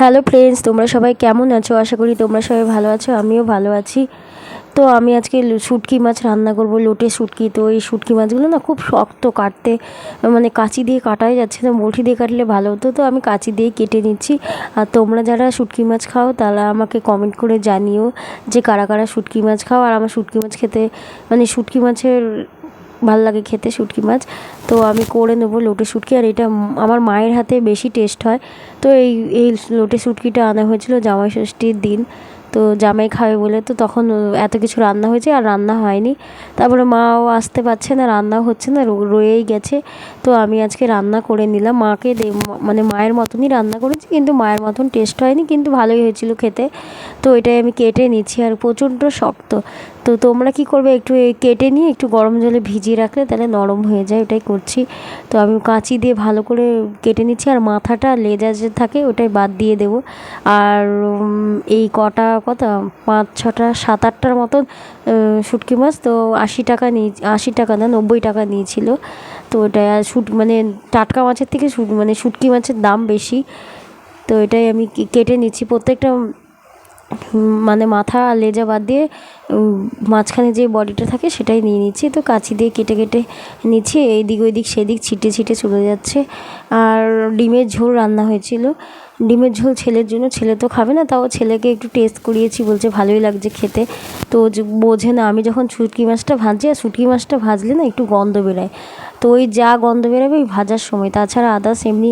Hello friends তোমরা সবাই কেমন আছো? আশা করি তোমরা সবাই ভালো আছো, আমিও ভালো আছি। তো আমি আজকে শুটকি মাছ রান্না করব, লোটে শুটকি। তো এই শুটকি মাছগুলো না খুব শক্ত কাটতে মানে কাঁচি দিয়ে কাটাই যাচ্ছে না বটি দিয়ে কাটলে ভালো হতো। তো আমি কাঁচি দিয়ে কেটে নিচ্ছি। আর তোমরা যারা শুটকি মাছ খাও, তারা আমাকে কমেন্ট করে জানিও যে কারা কারা শুটকি মাছ খাও। আর আমার শুটকি মাছ খেতে মানে শুটকি মাছের ভালো লাগে খেতে শুটকি মাছ। তো আমি করে নেব লোটে শুটকি। আর এটা আমার মায়ের হাতে বেশি টেস্ট হয়। তো এই এই লোটে শুটকিটা আনা হয়েছিল জামাই ষষ্ঠীর দিন। তো জামাই খাবে বলে তো তখন এত কিছু রান্না হয়েছে আর রান্না হয়নি। তারপরে মাও আসতে পারছে না, রান্নাও হচ্ছে না রয়েই গেছে। তো আমি আজকে রান্না করে নিলাম। মাকে দে মানে মায়ের মতনই রান্না করেছি, কিন্তু মায়ের মতন টেস্ট হয়নি, কিন্তু ভালোই হয়েছিল খেতে। তো এটাই আমি কেটে নিচ্ছি, আর প্রচণ্ড শক্ত। তো তোমরা কি করবে, একটু কেটে নিয়ে একটু গরম জলে ভিজিয়ে রাখলে তাহলে নরম হয়ে যায়, ওটাই করছি। তো আমি কাঁচি দিয়ে ভালো করে কেটে নিচ্ছি আর মাথাটা লেজা যে থাকে ওটাই বাদ দিয়ে দেবো। আর এই কটা কত, পাঁচ, ছটা, সাত, আটটার মতন শুটকি মাছ তো আশি টাকা নিয়ে আশি টাকা না নব্বই টাকা নিয়েছিল। তো ওটা শুট মানে টাটকা মাছের থেকে শুট মানে শুটকি মাছের দাম বেশি। তো এটাই আমি কেটে নিচ্ছি প্রত্যেকটা মানে মাথা লেজা বাদ দিয়ে মাঝখানে যে বডিটা থাকে সেটাই নিয়ে নিচ্ছি। তো কাঁচি দিয়ে কেটে কেটে নিচ্ছি, এইদিক ওইদিক সেদিক ছিটে ছিটে চলে যাচ্ছে। আর ডিমের ঝোল রান্না হয়েছিল। ডিমের ঝোল ছেলের জন্য, ছেলে তো খাবে না, তাও ছেলেকে একটু টেস্ট করিয়েছি, বলছে ভালোই লাগছে খেতে। তো বোঝে না, আমি যখন শুটকি মাছটা ভাজি আর শুটকি মাছটা ভাজলে না একটু গন্ধ বেরোয়। তো ওই যা গন্ধ বেরোবে ওই ভাজার সময়, তাছাড়া আদার্স এমনি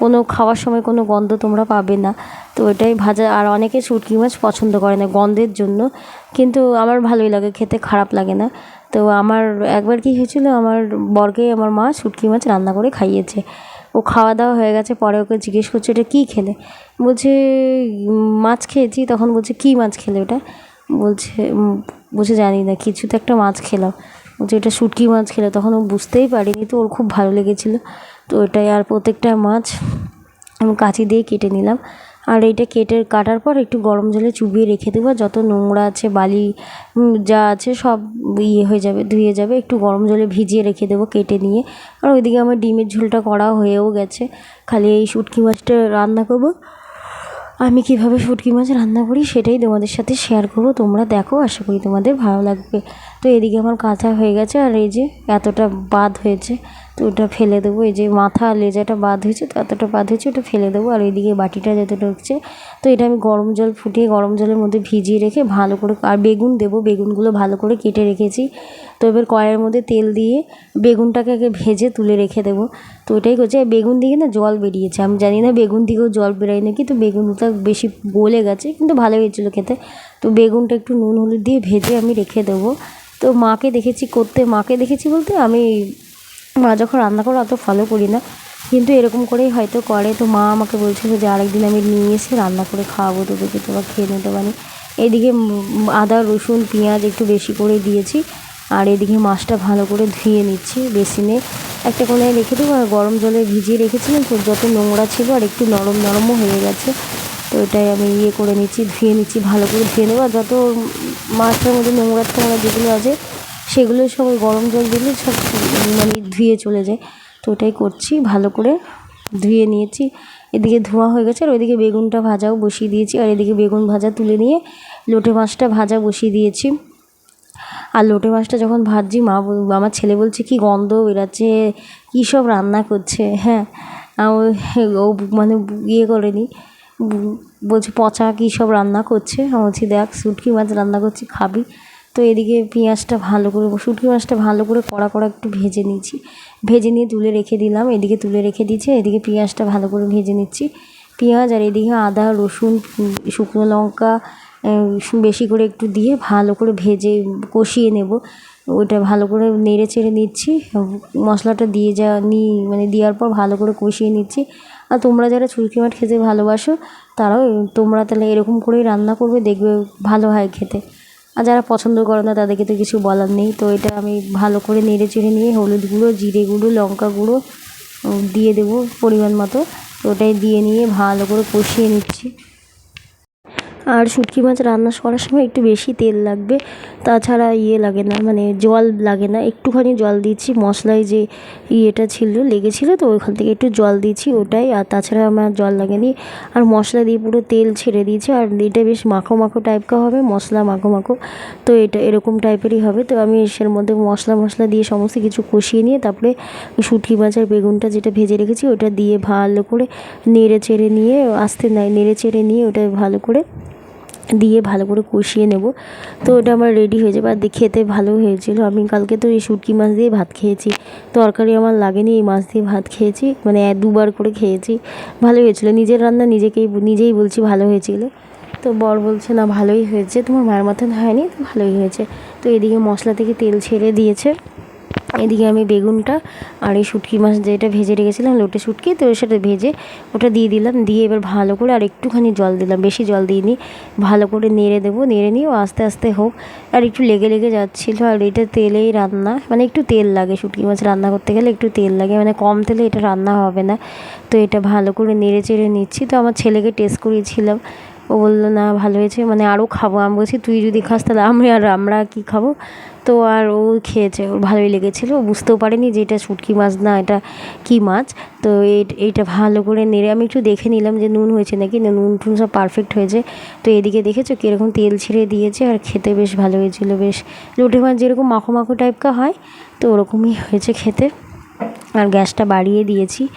কোনো খাওয়ার সময় কোনো গন্ধ তোমরা পাবে না। তো ওটাই ভাজা, আর অনেকে শুটকি মাছ পছন্দ করে না গন্ধের জন্য। কিন্তু আমার ভালোই লাগে, খেতে খারাপ লাগে না। তো আমার একবার কি হয়েছিল, আমার বরকে, আমার মা শুটকি মাছ রান্না করে খাইয়েছে। ও খাওয়া দাওয়া হয়ে গেছে, পরে ওকে জিজ্ঞেস করছে, এটা কী খেলে? বলছে, মাছ খেয়েছি। তখন বলছে, কী মাছ খেলে ওটা? বলছে বলছে, জানি না, কিছু তো একটা মাছ খেলাম। বলছে, এটা শুটকি মাছ খেলে। তখন ও বুঝতেই পারিনি তো, ওর খুব ভালো লেগেছিলো। তো ওটাই আর প্রত্যেকটা মাছ আমি কাঁচি দিয়ে কেটে নিলাম। আর এইটা কেটে কাটার পর একটু গরম জলে চুবিয়ে রেখে দেবো। যত নোংরা আছে, বালি যা আছে সব ইয়ে হয়ে যাবে, ধুয়ে যাবে। একটু গরম জলে ভিজিয়ে রেখে দেবো কেটে নিয়ে। আর ওইদিকে আমার ডিমের ঝোলটা করা হয়েও গেছে। খালি এই শুটকি মাছটা রান্না করব। আমি কীভাবে শুটকি মাছ রান্না করি সেটাই তোমাদের সাথে শেয়ার করব। তোমরা দেখো, আশা করি তোমাদের ভালো লাগবে। তো এদিকে আমার কাঁচা হয়ে গেছে আর এই যে এতটা বাদ হয়েছে। তো ওটা ফেলে দেবো। এই যে মাথা লেজাটা বাদ হয়েছে, তো এতটা বাদ হয়েছে, ওটা ফেলে দেবো। আর এইদিকে বাটিটা যত ঢুকছে তো এটা আমি গরম জল ফুটিয়ে গরম জলের মধ্যে ভিজিয়ে রেখে ভালো করে আর বেগুন দেবো। বেগুনগুলো ভালো করে কেটে রেখেছি। তো এবার কড়াইয়ের মধ্যে তেল দিয়ে বেগুনটাকে আগে ভেজে তুলে রেখে দেবো। তো ওটাই করছে। বেগুন দিকে না জল বেরিয়েছে। আমি জানি না বেগুন দিকেও জল বেরোয় নাকি, তো বেগুনটা বেশি গলে গেছে, কিন্তু ভালো হয়েছিলো খেতে। তো বেগুনটা একটু নুন হলুদ দিয়ে ভেজে আমি রেখে দেবো। তো মাকে দেখেছি করতে, মাকে দেখেছি বলতে আমি মা যখন রান্না করে অত ফলো করি না। কিন্তু এরকম করেই হয়তো করে। তো মা আমাকে বলছিল যে, আরেকদিন আমি নিয়ে এসে রান্না করে খাওয়াবো তোদেরকে। তোরা খেয়ে নিতে পারি এইদিকে উম, আদা, রসুন, পেঁয়াজ একটু বেশি করে দিয়েছি। আর এদিকে মাছটা ভালো করে ধুয়ে নিচ্ছি বেসিনে। একটা কোনায় রেখে দেবো। আর গরম জলে ভিজিয়ে রেখেছিলাম তো যত নোংরা ছিল আর একটু নরম নরমও হয়ে গেছে। তো এটাই আমি ইয়ে করে নিচ্ছি, ধুয়ে নিচ্ছি, ভালো করে ধুয়ে নেব। আর যত মাছটার মধ্যে নোংরা টোংরা যেগুলো আছে সেগুলো সব গরম জল দিলে সব মানে ধুয়ে চলে যায়। তো ওটাই করছি, ভালো করে ধুয়ে নিয়েছি। এদিকে ধোয়া হয়ে গেছে আর ওইদিকে বেগুনটা ভাজাও বসিয়ে দিয়েছি। আর এদিকে বেগুন ভাজা তুলে নিয়ে লোটে মাছটা ভাজা বসিয়ে দিয়েছি। আর লোটে মাছটা যখন ভাজছি, মা আমার ছেলে বলছে, কি গন্ধ বেরাচ্ছে, কী সব রান্না করছে? হ্যাঁ ও- মানে ইয়ে করেনি। বলছে, পচা কী সব রান্না করছে? আমি বলছি, দেখ, শুটকি মাছ রান্না করছি, খাবি। তো এদিকে পেঁয়াজটা ভালো করে, শুটকি মাছটা ভালো করে কড়া কড়া একটু ভেজে নিয়েছি ভেজে নিয়ে তুলে রেখে দিলাম, এদিকে তুলে রেখে দিয়েছি, এদিকে পেঁয়াজটা ভালো করে ভেজে নিচ্ছি। পেঁয়াজ আর এদিকে আদা, রসুন, শুকনো লঙ্কা বেশি করে একটু দিয়ে ভালো করে ভেজে কষিয়ে নেব। ওইটা ভালো করে নেড়ে চেড়ে নিচ্ছি, মশলাটা দিয়ে যা, নি মানে দেওয়ার পর ভালো করে কষিয়ে নিচ্ছি। আর তোমরা যারা চুরকি মাছ খেতে ভালোবাসো, তারাও, তোমরা তাহলে এরকম করেই রান্না করবে, দেখবে ভালো হয় খেতে। আর যারা পছন্দ করে না, তাদেরকে তো কিছু বলার নেই। তো এটা আমি ভালো করে নেড়ে চেড়ে নিয়ে হলুদ গুঁড়ো, জিরে গুঁড়ো, লঙ্কা গুঁড়ো দিয়ে দেবো পরিমাণ মতো। তো ওটাই দিয়ে নিয়ে ভালো করে কষিয়ে নিচ্ছি। আর শুটকি মাছ রান্না করার সময় একটু বেশি তেল লাগবে। তাছাড়া ইয়ে লাগে না মানে জল লাগে না। একটুখানি জল দিচ্ছি, মশলায় যে ইয়েটা ছিল, লেগেছিলো, তো ওইখান থেকে একটু জল দিচ্ছি ওটাই। আর তাছাড়া আমার জল লাগেনি। আর মশলা দিয়ে পুরো তেল ছেড়ে দিয়েছি। আর এটা বেশ মাখো মাখো টাইপকার হবে, মশলা মাখো মাখো। তো এটা এরকম টাইপেরই হবে। তো আমি এর মধ্যে মশলা মশলা দিয়ে সমস্ত কিছু কষিয়ে নিয়ে, তারপরে শুটকি মাছের বেগুনটা যেটা ভেজে রেখেছি, ওটা দিয়ে ভালো করে নেড়ে চেড়ে নিয়ে, আস্তে নাই নেড়ে চেড়ে নিয়ে ওটা ভালো করে দিয়ে ভালো করে কষিয়ে নেব। তো ওটা আমার রেডি হয়ে যাবে। আর খেতে ভালো হয়েছিল। আমি কালকে তো এই শুটকি মাছ দিয়ে ভাত খেয়েছি। তরকারি আমার লাগেনি, এই মাছ দিয়ে ভাত খেয়েছি। মানে দুবার করে খেয়েছি। ভালো হয়েছিল। নিজের রান্না নিজেকেই নিজেই বলছি ভালো হয়েছিল। তো বর বলছে, না, ভালোই হয়েছে। তোমার মায়ের মতন হয়নি, তো ভালোই হয়েছে। তো এদিকে মশলা থেকে তেল ছেড়ে দিয়েছে। এদিকে আমি বেগুনটা আর এই শুটকি মাছ যেটা ভেজে রেখেছিলাম, লোটে শুটকি, তো সেটা ভেজে ওটা দিয়ে দিলাম। দিয়ে এবার ভালো করে আর একটুখানি জল দিলাম, বেশি জল দিইনি। ভালো করে নেড়ে দেবো, নেড়ে নিয়েও আস্তে আস্তে হোক। আর একটু লেগে লেগে যাচ্ছিল, আর এটা তেলেই রান্না মানে একটু তেল লাগে শুটকি মাছ রান্না করতে গেলে, একটু তেল লাগে মানে কম তেলে এটা রান্না হবে না। তো এটা ভালো করে নেড়ে চেড়ে নিচ্ছি। তো আমার ছেলেকে টেস্ট করিয়েছিলাম ও বলল, না, ভালো হয়েছে। মানে আরও খাব। আমি বলছি, তুই যদি খাস, তাহলে আমি আর আমরা কী খাব? তো আর ও খেয়েছে, ওর ভালোই লেগেছিলো। ও বুঝতেও পারেনি যে এটা শুটকি মাছ না, এটা কী মাছ। তো এই- এইটা ভালো করে নেড়ে আমি একটু দেখে নিলাম যে নুন হয়েছে নাকি। না, নুন টুন সব পারফেক্ট হয়েছে। তো এদিকে দেখেছ কীরকম তেল ছিঁড়ে দিয়েছে আর খেতে বেশ ভালো হয়েছিল, বেশ। লোটে মাছ যেরকম মাখো মাখো টাইপকা হয়, তো ওরকমই হয়েছে খেতে। আর গ্যাসটা বাড়িয়ে দিয়েছি।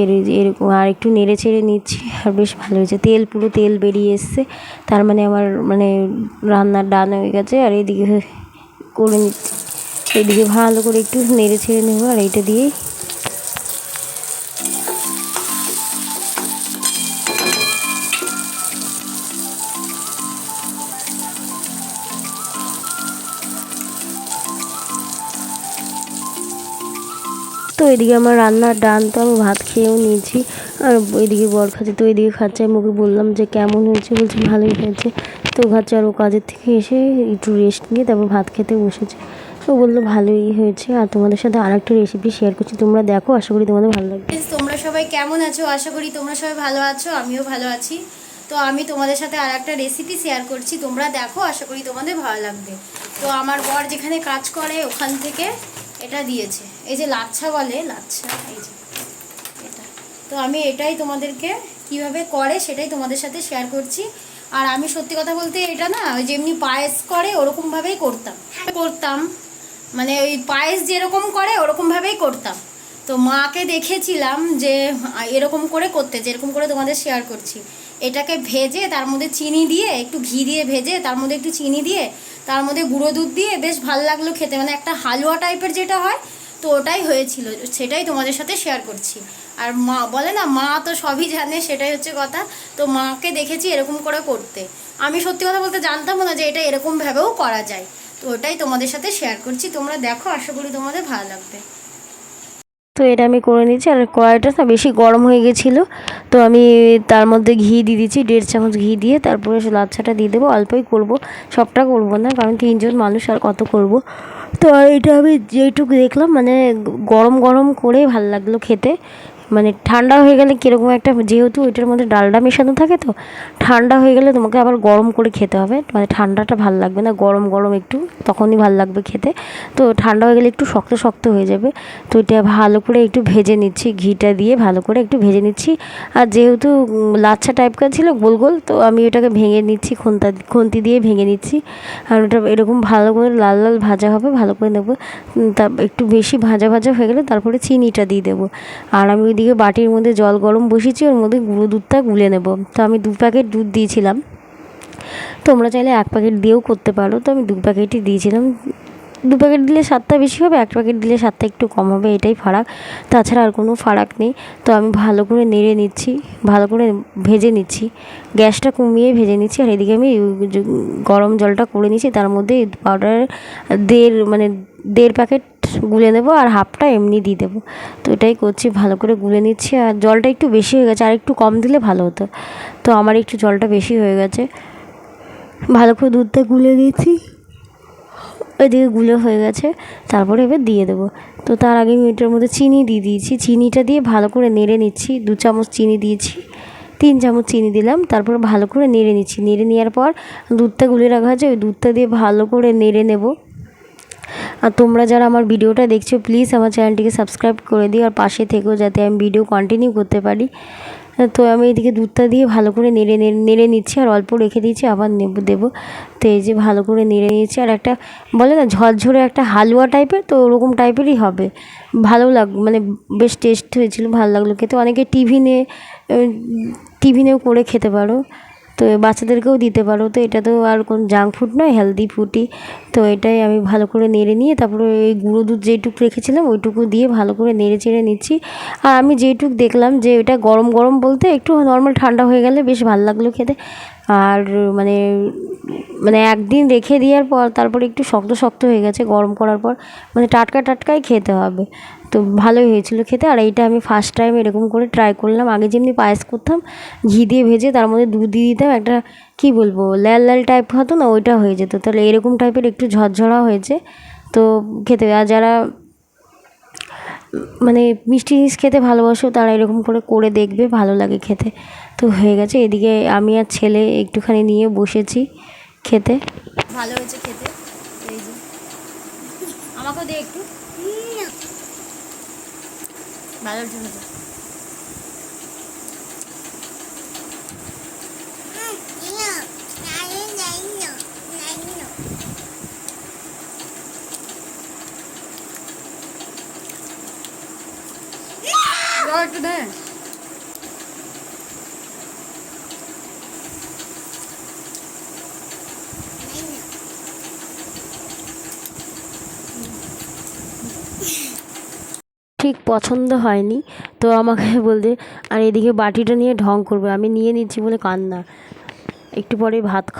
এর এরকম আর একটু নেড়ে ছেড়ে নিচ্ছি, আর বেশ ভালো হয়েছে। তেল, পুরো তেল বেরিয়ে এসছে। তার মানে আমার মানে রান্নার ডান হয়ে গেছে, আর এদিকে করে নিচ্ছি। এদিকে ভালো করে একটু নেড়ে ছেড়ে নেব, আর এইটা দিয়েই এদিকে আমার রান্নার ডান তো আমি ভাত খেয়েও নিয়েছি। আর এদিকে বর খাচ্ছে, তো এদিকে খাচ্ছে, আমি ওকে বললাম যে কেমন হয়েছে? বলছে ভালোই হয়েছে। তো খাচ্ছে আর ও কাজের থেকে এসে একটু রেস্ট নিয়ে তারপর ভাত খেতে বসেছে। তো বলল ভালোই হয়েছে। আর তোমাদের সাথে আর একটা রেসিপি শেয়ার করছি, তোমরা দেখো, আশা করি তোমাদের ভালো লাগবে। তোমরা সবাই কেমন আছো? আশা করি তোমরা সবাই ভালো আছো, আমিও ভালো আছি। তো আমি তোমাদের সাথে আর একটা রেসিপি শেয়ার করছি, তোমরা দেখো, আশা করি তোমাদের ভালো লাগবে। তো আমার বর যেখানে কাজ করে, ওখান থেকে এটা দিয়েছে। এই যে লাচ্ছা বলে লাচ্ছা এই যে এটা। তো আমি এটাই তোমাদেরকে কীভাবে করে সেটাই তোমাদের সাথে শেয়ার করছি। আর আমি সত্যি কথা বলতে এটা না ওই যেমনি পায়েস করে ওরকমভাবেই করতাম। করতাম। মানে ওই পায়েস যেরকম করে ওরকমভাবেই করতাম। তো মাকে দেখেছিলাম যে এরকম করে করতে যেরকম করে তোমাদের শেয়ার করছি। এটাকে ভেজে তার মধ্যে চিনি দিয়ে একটু ঘি দিয়ে ভেজে তার মধ্যে একটু চিনি দিয়ে তার মধ্যে গুঁড়ো দুধ দিয়ে বেশ ভালো লাগল খেতে। মানে একটা হালুয়া টাইপের যেটা হয় তো ওটাই হয়েছিল, সেটাই তোমাদের সাথে শেয়ার করছি। আর মা, বলে না, মা তো সবই জানে, সেটাই হচ্ছে কথা। তো মাকে দেখেছি এরকম করে করতে। আমি সত্যি কথা বলতে জানতাম না যে এটা এরকমভাবেও করা যায়। তো ওটাই তোমাদের সাথে শেয়ার করছি। তোমরা দেখো, আশা করি তোমাদের ভালো লাগবে। তো এটা আমি করে নিয়েছি আর কড়াইটা না বেশি গরম হয়ে গেছিল। তো আমি তার মধ্যে ঘি দিয়ে দিচ্ছি দেড় চামচ ঘি দিয়ে। তারপরে লাচ্ছাটা দিয়ে দেবো, অল্পই করব। সবটা করব না, কারণ তিনজন মানুষ আর কত করব। তো এটা আমি যেটুকু দেখলাম মানে গরম গরম করে ভালো লাগল খেতে। মানে ঠান্ডা হয়ে গেলে কীরকম একটা, যেহেতু ওইটার মধ্যে ডালডা মেশানো থাকে তো, ঠান্ডা হয়ে গেলে তোমাকে আবার গরম করে খেতে হবে। মানে ঠান্ডাটা ভালো লাগবে না, গরম গরম একটু, তখনই ভালো লাগবে খেতে। তো ঠান্ডা হয়ে গেলে একটু শক্ত শক্ত হয়ে যাবে। তো এটা ভালো করে একটু ভেজে নিচ্ছি, ঘিটা দিয়ে ভালো করে একটু ভেজে নিচ্ছি। আর যেহেতু লাচ্ছা টাইপকার ছিল, গোল গোল, তো আমি ওটাকে ভেঙে নিচ্ছি, খুন্তা, খুন্তি দিয়ে ভেঙে নিচ্ছি। আর ওটা এরকম ভালো করে লাল লাল ভাজা হবে, ভালো করে নেব। তা একটু বেশি ভাজা ভাজা হয়ে গেলে তারপরে চিনিটা দিয়ে দেবো। আর আমি ওইদিকে বাটির মধ্যে জল গরম বসিয়েছি, ওর মধ্যে গুঁড়ো দুধটা গুলে নেব। তো আমি দু প্যাকেট দুধ দিয়েছিলাম। তোমরা চাইলে এক প্যাকেট দিয়েও করতে পারো। তো আমি দু প্যাকেটই দিয়েছিলাম। দু প্যাকেট দিলে স্বাদটা বেশি হবে, এক প্যাকেট দিলে স্বাদটা একটু কম হবে, এটাই ফারাক। তাছাড়া আর কোনো ফারাক নেই। তো আমি ভালো করে নেড়ে নিচ্ছি, ভালো করে ভেজে নিচ্ছি। গ্যাসটা কমিয়ে ভেজে নিচ্ছি, আর এদিকে আমি গরম জলটা করে নিচ্ছি। তার মধ্যে পাউডার দেড় মানে দেড় প্যাকেট গুলে নেব আর হাফটা এমনি দিয়ে দেবো। তো এটাই করছি, ভালো করে গুলে নিচ্ছি আর জলটা একটু বেশি হয়ে গেছে, আর একটু কম দিলে ভালো হতো। তো আমার একটু জলটা বেশি হয়ে গেছে। ভালো করে দুধটা গুলে দিয়েছি ওইদিকে গুলো হয়ে গেছে, তারপরে এবার দিয়ে দেবো। তো তার আগে আমি এটার মধ্যে চিনি দিয়ে দিয়েছি। চিনিটা দিয়ে ভালো করে নেড়ে নিচ্ছি, দু চামচ চিনি দিয়েছি, তিন চামচ চিনি দিলাম, তারপর ভালো করে নেড়ে নিচ্ছি। নেড়ে নেওয়ার পর দুধটা গুলে রাখা আছে, ওই দুধটা দিয়ে ভালো করে নেড়ে নেব। আর তোমরা যারা আমার ভিডিওটা দেখছ প্লিজ আমার চ্যানেলটিকে সাবস্ক্রাইব করে দিও আর পাশে থেকেও যাতে আমি ভিডিও কন্টিনিউ করতে পারি। তো আমি এদিকে দুধটা দিয়ে ভালো করে নেড়ে নেড়ে নিচ্ছি আর অল্প রেখে দিয়েছি, আবার নেব, দেবো। তো এই যে ভালো করে নেড়ে নিয়েছি আর একটা, বলে না ঝরঝরে একটা হালুয়া টাইপের তো ওরকম টাইপেরই হবে। ভালো লাগ মানে বেশ টেস্ট হয়েছিল, ভালো লাগল খেতে। অনেকে টিফিনে টিফিনেও করে খেতে পারো। তো বাচ্চাদেরকেও দিতে পারো। তো এটা তো আর কোন জাঙ্ক ফুড নয় হেলদি ফুডই তো এটাই আমি ভালো করে নেড়ে নিয়ে তারপরে এই গুঁড়ো দুধ যেইটুকু রেখেছিলাম ওইটুকু দিয়ে ভালো করে নেড়ে চেড়ে নিচ্ছি। আর আমি যেইটুক দেখলাম যে এটা গরম গরম বলতে একটু নর্মাল ঠান্ডা হয়ে গেলে বেশ ভালো লাগল খেতে। আর মানে মানে একদিন রেখে দেওয়ার পর তারপরে একটু শক্ত শক্ত হয়ে গেছে গরম করার পর। মানে টাটকা টাটকাই খেতে হবে। তো ভালোই হয়েছিল খেতে। আর এইটা আমি ফার্স্ট টাইম এরকম করে ট্রাই করলাম। আগে যেমনি পায়েস করতাম, ঘি দিয়ে ভেজে তার মধ্যে দুধ দিয়ে দিতাম, একটা কী বলব, লাল লাল টাইপ হতো না, ওইটা হয়ে যেত। তাহলে এরকম টাইপের একটু ঝরঝরা হয়েছে। তো খেতে, আর যারা মানে মিষ্টি জিনিস খেতে ভালোবাসো, তারা এরকম করে করে দেখবে, ভালো লাগে খেতে। তো হয়ে গেছে। এদিকে আমি আর ছেলে একটুখানি নিয়ে বসেছি খেতে। ভালো হয়েছে খেতে। এই যে। আমাকেও একটু। ভালো হয়েছে খেতে দাও একটু দে ঠিক পছন্দ হয়নি। তো আমাকে বলতে আর এদিকে বাটিটা নিয়ে ঢং করবে। আমি নিয়ে নিচ্ছি বলে কান্না। একটু পরে ভাত খা